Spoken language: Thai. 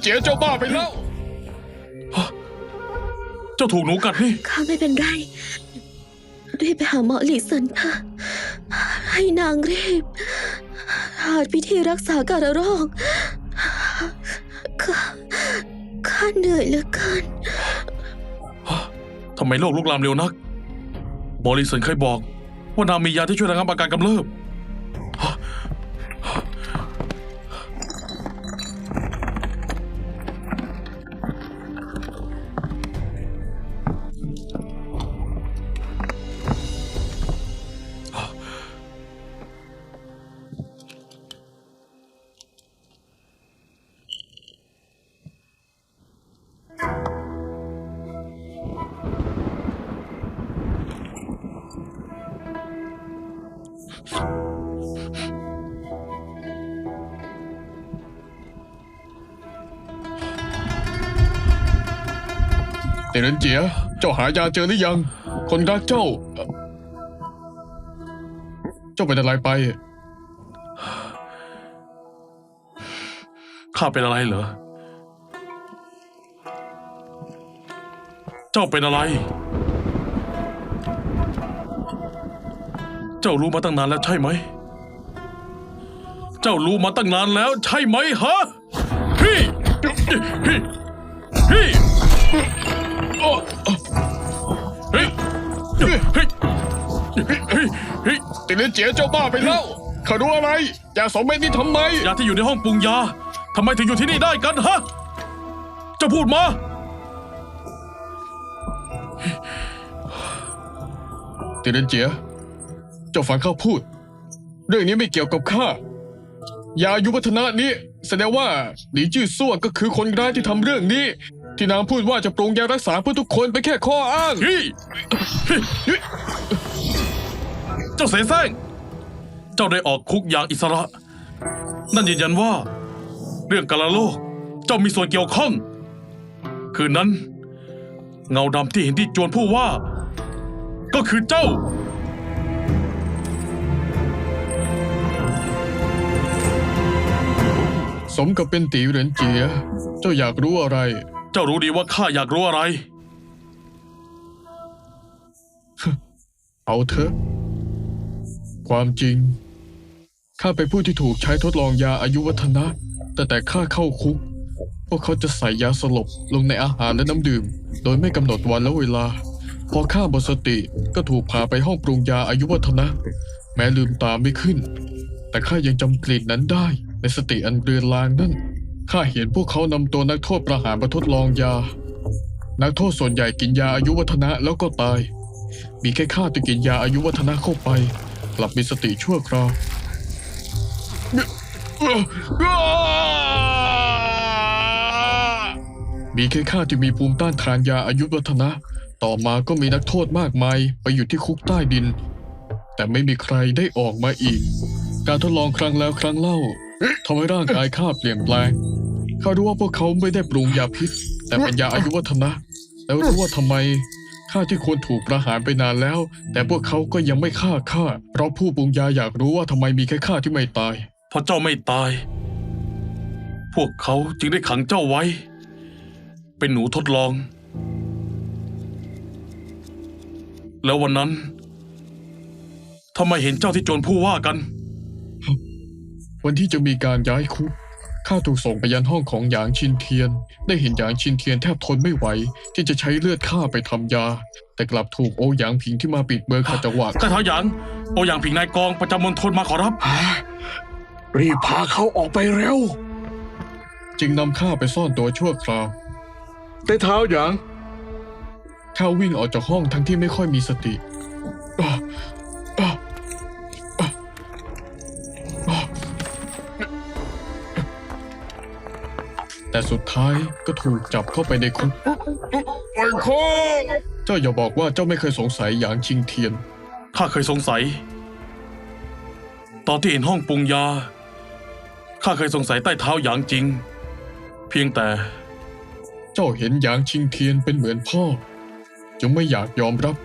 เจียเจ้าบ้าไปแล้วเจ้าถูกหนูกัดนี่ ข้าไม่เป็นไร รีบไปหาหมอหลีเซินค่ะให้นางรีบ หาวิธีรักษาการะโรคข้าข้าเหนื่อยเหลือเกิน ทำไมโรคลุกลามเร็วนัก บริสันเคยบอก ว่านางมียาที่ช่วยระงับอาการกำเริบ เต๋เรนเจีย เจ้าหายาเจอหรือยัง คนรักเจ้าเอ่อเจ้าเป็นอะไรไป ข้าเป็นอะไรเหรอ เจ้าเป็นอะไร เจ้ารู้มาตั้งนานแล้วใช่ไหม เจ้ารู้มาตั้งนานแล้วใช่ไหมฮะ พี่ พี่ พี่ ต๋เรนเจียเจ้าบ้าไปแล้วข้ารู้อะไรยาสองเม็ดนี้ทำไมยาที่อยู่ในห้องปรุงยาทำไมถึงอยู่ที่นี่ได้กันฮะจ้าพูดมาต๋เรนเจีย เจ้าฟังข้าพูด เรื่องนี้ไม่เกี่ยวกับข้ายาอายุวัฒนะนี้แสดงว่าหลีจื้อซั่วก็คือคนร้ายที่ทำเรื่องนี้ ที่นางพูดว่าจะปรุงยารักษาเพื่อทุกคนเป็นแค่ข้ออ้าง เฮ้ยเฮ้ยเฮ้ยเจ้าเสแสร้งเจ้าได้ออกคุกอย่างอิสระ นั่นยืนยันว่า เรื่องกาลาโลก เจ้ามีส่วนเกี่ยวข้อง คืนนั้น เงาดำที่เห็นที่จวนผู้ว่า ก็คือเจ้า สมกับเป็นตีเหรินเจีย เจ้าอยากรู้อะไร เจ้ารู้ดีว่าข้าอยากรู้อะไร เอาเถอะ ความจริง ข้าเป็นผู้ที่ถูกใช้ทดลองยาอายุวัฒนะ แต่แต่ข้าเข้าคุก พวกเขาจะใส่ยาสลบลงในอาหารและน้ำดื่ม โดยไม่กำหนดวันและเวลา พอข้าหมดสติก็ถูกพาไปห้องปรุงยาอายุวัฒนะ แม้ลืมตาไม่ขึ้น แต่ข้ายังจำกลิ่นนั้นได้ในสติอันเรือนรางนั่น ข้าเห็นพวกเขานำตัวนักโทษประหารมาทดลองยา นักโทษส่วนใหญ่กินยาอายุวัฒนะแล้วก็ตาย มีแค่ข้าที่กินยาอายุวัฒนะเข้าไป กลับมีสติชั่วคราวมีแค่ข้าที่มีภูมิต้านทานยาอายุวัฒนะ ต่อมาก็มีนักโทษมากมายไปอยู่ที่คุกใต้ดิน แต่ไม่มีใครได้ออกมาอีก การทดลองครั้งแล้วครั้งเล่าทำให้ร่างกายข้าเปลี่ยนแปลง ข้ารู้ว่าพวกเขาไม่ได้ปรุงยาพิษ แต่เป็นยาอายุวัฒนะ แล้วรู้ว่าทำไมข้าที่ควรถูกประหารไปนานแล้ว แต่พวกเขาก็ยังไม่ฆ่าข้าเพราะผู้ปรุงยาอยากรู้ว่าทำไมมีแค่ข้าที่ไม่ตาย เพราะเจ้าไม่ตาย พวกเขาจึงได้ขังเจ้าไว้ เป็นหนูทดลอง แล้ววันนั้นทำไมเห็นเจ้าที่โจรผู้ว่ากัน วันที่จะมีการย้ายคุก ข้าถูกส่งไปยันห้องของหยางชินเทียน ได้เห็นหยางชินเทียนแทบทนไม่ไหว ที่จะใช้เลือดข้าไปทำยา แต่กลับถูกโอหยางผิงที่มาปิดเบอร์ขัดจังหวะกระเท้าหยางโออย่างผิงนายกองประจำมณฑลมาขอรับ รีบพาเขาออกไปเร็ว จึงนำข้าไปซ่อนตัวชั่วคราวได้เท้าหยางข้าวิ่งออกจากห้องทั้งที่ไม่ค่อยมีสติ แต่สุดท้ายก็ถูกจับเข้าไปในคุกไอ้ข้อเจ้าอย่าบอกว่าเจ้าไม่เคยสงสัยหยางชิงเทียน ข้าเคยสงสัย ตอนที่เห็นห้องปรุงยา ข้าเคยสงสัยใต้เท้าหยางจริง เพียงแต่ เจ้าเห็นหยางชิงเทียนเป็นเหมือนพ่อ จึงไม่อยากยอมรับ